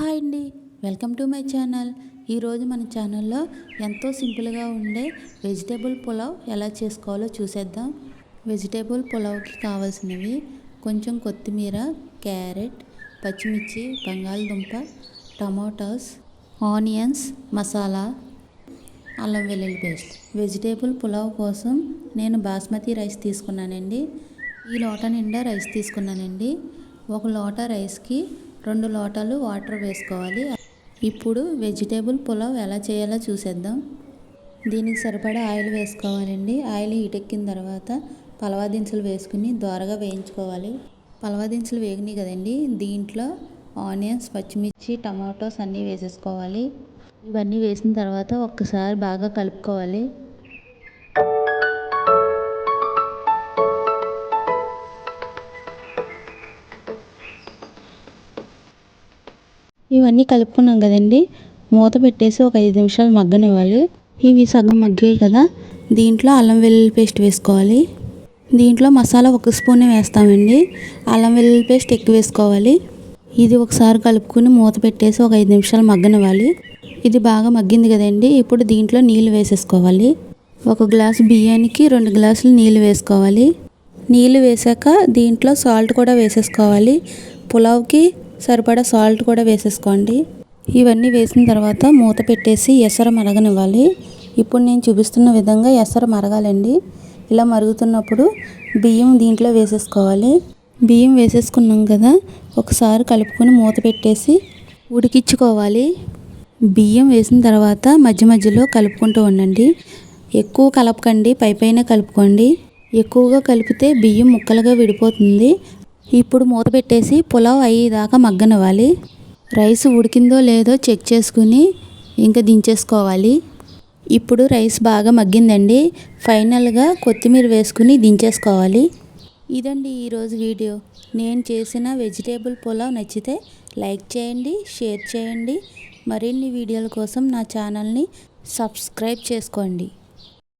Hi అండి. Welcome to my channel. ఈరోజు మన ఛానల్లో ఎంతో సింపుల్గా ఉండే వెజిటేబుల్ పులావ్ ఎలా చేసుకోవాలో చూసేద్దాం. వెజిటేబుల్ పులావ్కి కావాల్సినవి కొంచెం కొత్తిమీర క్యారెట్ పచ్చిమిర్చి బంగాళదుంప టమాటోస్ ఆనియన్స్ మసాలా అల్లం వెల్లుల్లి పేస్ట్. వెజిటేబుల్ పులావ్ కోసం నేను బాస్మతి రైస్ తీసుకున్నానండి. ఈ లోట నిండా రైస్ తీసుకున్నానండి. ఒక లోట రైస్కి రెండు లోటాలు వాటర్ వేసుకోవాలి. ఇప్పుడు వెజిటేబుల్ పులావ్ ఎలా చేయాలో చూసేద్దాం. దీనికి సరిపడా ఆయిల్ వేసుకోవాలండి. ఆయిల్ హీటెక్కిన తర్వాత పలవా దినుసులు వేసుకుని దోరగా వేయించుకోవాలి. పలవా దినుసులు వేగినాయి కదండి. దీంట్లో ఆనియన్స్ పచ్చిమిర్చి టమాటోస్ అన్నీ వేసేసుకోవాలి. ఇవన్నీ వేసిన తర్వాత ఒక్కసారి బాగా కలుపుకోవాలి. ఇవన్నీ కలుపుకున్నాం కదండి. మూత పెట్టేసి ఒక ఐదు నిమిషాలు మగ్గనివ్వాలి. ఇవి సగం మగ్గాయి కదా. దీంట్లో అల్లం వెల్లుల్లి పేస్ట్ వేసుకోవాలి. దీంట్లో మసాలా ఒక స్పూనే వేస్తామండి. అల్లం వెల్లుల్లి పేస్ట్ ఎక్కువ వేసుకోవాలి. ఇది ఒకసారి కలుపుకుని మూత పెట్టేసి ఒక ఐదు నిమిషాలు మగ్గనివ్వాలి. ఇది బాగా మగ్గింది కదండి. ఇప్పుడు దీంట్లో నీళ్ళు వేసేసుకోవాలి. ఒక గ్లాసు బియ్యానికి రెండు గ్లాసులు నీళ్ళు వేసుకోవాలి. నీళ్ళు వేసాక దీంట్లో సాల్ట్ కూడా వేసేసుకోవాలి. పులావ్కి సరిపడా సాల్ట్ కూడా వేసేసుకోండి. ఇవన్నీ వేసిన తర్వాత మూత పెట్టేసి ఎసర మరగనివ్వాలి. ఇప్పుడు నేను చూపిస్తున్న విధంగా ఎసర మరగాలండి. ఇలా మరుగుతున్నప్పుడు బియ్యం దీంట్లో వేసేసుకోవాలి. బియ్యం వేసేసుకున్నాం కదా ఒకసారి కలుపుకొని మూత పెట్టేసి ఉడికించుకోవాలి. బియ్యం వేసిన తర్వాత మధ్య మధ్యలో కలుపుకుంటూ ఉండండి. ఎక్కువ కలపకండి పై పైన కలుపుకోండి. ఎక్కువగా కలిపితే బియ్యం ముక్కలుగా విడిపోతుంది. ఇప్పుడు మూత పెట్టేసి పులావ్ అయ్యేదాకా మగ్గనివ్వాలి. రైస్ ఉడికిందో లేదో చెక్ చేసుకుని ఇంకా దించేసుకోవాలి. ఇప్పుడు రైస్ బాగా మగ్గిందండి. ఫైనల్గా కొత్తిమీర వేసుకుని దించేసుకోవాలి. ఇదండి ఈరోజు వీడియో. నేను చేసిన వెజిటేబుల్ పులావ్ నచ్చితే లైక్ చేయండి షేర్ చేయండి. మరిన్ని వీడియోల కోసం నా ఛానల్ని సబ్స్క్రైబ్ చేసుకోండి.